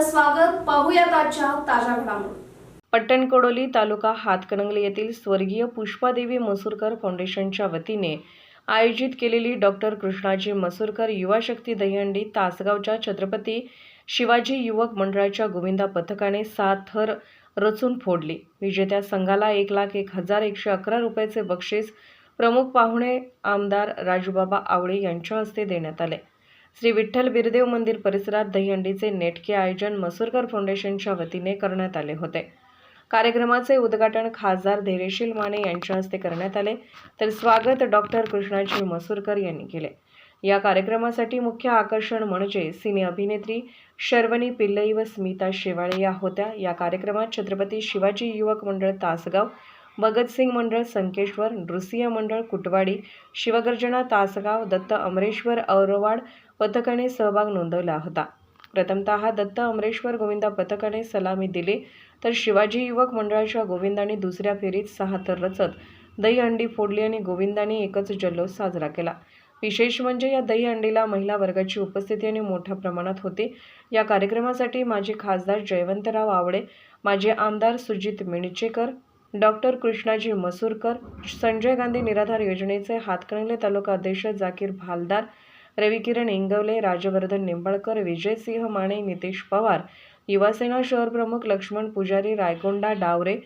स्वागत. पाहूयात आजच्या ताज्या घडामोडी. पट्टणकोडोली तालुका हातकणंगले येथील स्वर्गीय पुष्पादेवी मसूरकर फाउंडेशनच्या वतीने आयोजित केलेली डॉक्टर कृष्णाजी मसूरकर युवा शक्ती दहीहंडी तासगावच्या छत्रपती शिवाजी युवक मंडळाच्या गोविंदा पथकाने सात थर रचून फोडली. विजेत्या संघाला एक लाख एक हजार एकशे अकरा रुपयाचे बक्षीस प्रमुख पाहुणे आमदार राजूबाबा आवळे यांच्या हस्ते देण्यात आले. श्री विठ्ठल बिरदेव मंदिर परिसरात दहीहंडीचे नेटके आयोजन मसूरकर फाउंडेशनच्या वतीने करण्यात आले होते. कार्यक्रमाचे उद्घाटन खासदार धैर्यशील माने यांच्या हस्ते करण्यात आले. तर स्वागत डॉक्टर कृष्णाजी मसूरकर यांनी केले. या कार्यक्रमासाठी मुख्य आकर्षण म्हणजे सिने अभिनेत्री शर्वणी पिल्लई व स्मिता शेवाळे या होत्या. या कार्यक्रमात छत्रपती शिवाजी युवक मंडळ तासगाव भगतसिंग मंडळ संकेश्वर नृसिंह मंडळ कुटवाडी शिवगर्जना तासगाव दत्त अमरेश्वर औरवाड पथकाने सहभाग नोंदवला होता. प्रथमतः दत्त अमरेश्वर गोविंदा पथकाने सलामी दिली तर शिवाजी युवक मंडळाच्या गोविंदाने दुसऱ्या फेरीत सहा तर रचत दहीहंडी फोडली आणि गोविंदाने एकच जल्लोष साजरा केला. विशेष म्हणजे या दहीहंडीला महिला वर्गाची उपस्थिती आणि मोठ्या प्रमाणात होती. या कार्यक्रमासाठी माजी खासदार जयवंतराव आवडे माजी आमदार सुजित मिणचेकर डॉक्टर कृष्णाजी मसूरकर संजय गांधी निराधार योजनेचे हातकणंगले तालुका अध्यक्ष जाकीर भालदार रविकिरण इंगवले राजवर्धन निंबाळकर विजयसिंह माने नितेश पवार युवासेना शहर प्रमुख लक्ष्मण पुजारी रायकोंडा डावरे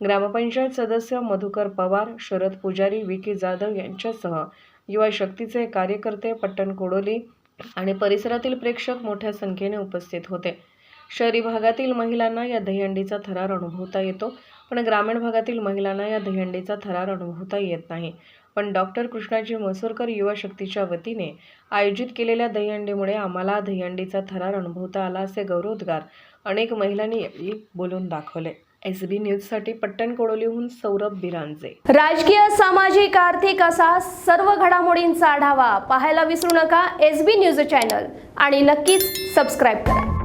ग्रामपंचायत सदस्य मधुकर पवार शरद पुजारी विकी जाधव यांच्यासह युवा शक्तीचे कार्यकर्ते पट्टण कोडोली आणि परिसरातील प्रेक्षक मोठ्या संख्येने उपस्थित होते. शहरी भागातील महिलांना या दहीहंडीचा थरार अनुभवता येतो पण ग्रामीण भागातील महिलांना या दहीहंडीचा थरार अनुभवता येत नाही. पण डॉक्टर कृष्णाजी मसूरकर युवा शक्तीच्या वतीने आयोजित केलेल्या दहीहंडीमुळे आम्हाला दहीहंडीचा थरार अनुभवता आला असे गौरवोद्गार अनेक महिलांनी यावेळी बोलून दाखवले. एस बी न्यूजसाठी पट्टण कोडोलीहून सौरभ बिरांजे. राजकीय सामाजिक आर्थिक असा सर्व घडामोडींचा आढावा पाहायला विसरू नका. एस बी न्यूज चॅनल आणि नक्कीच सबस्क्राईब करा.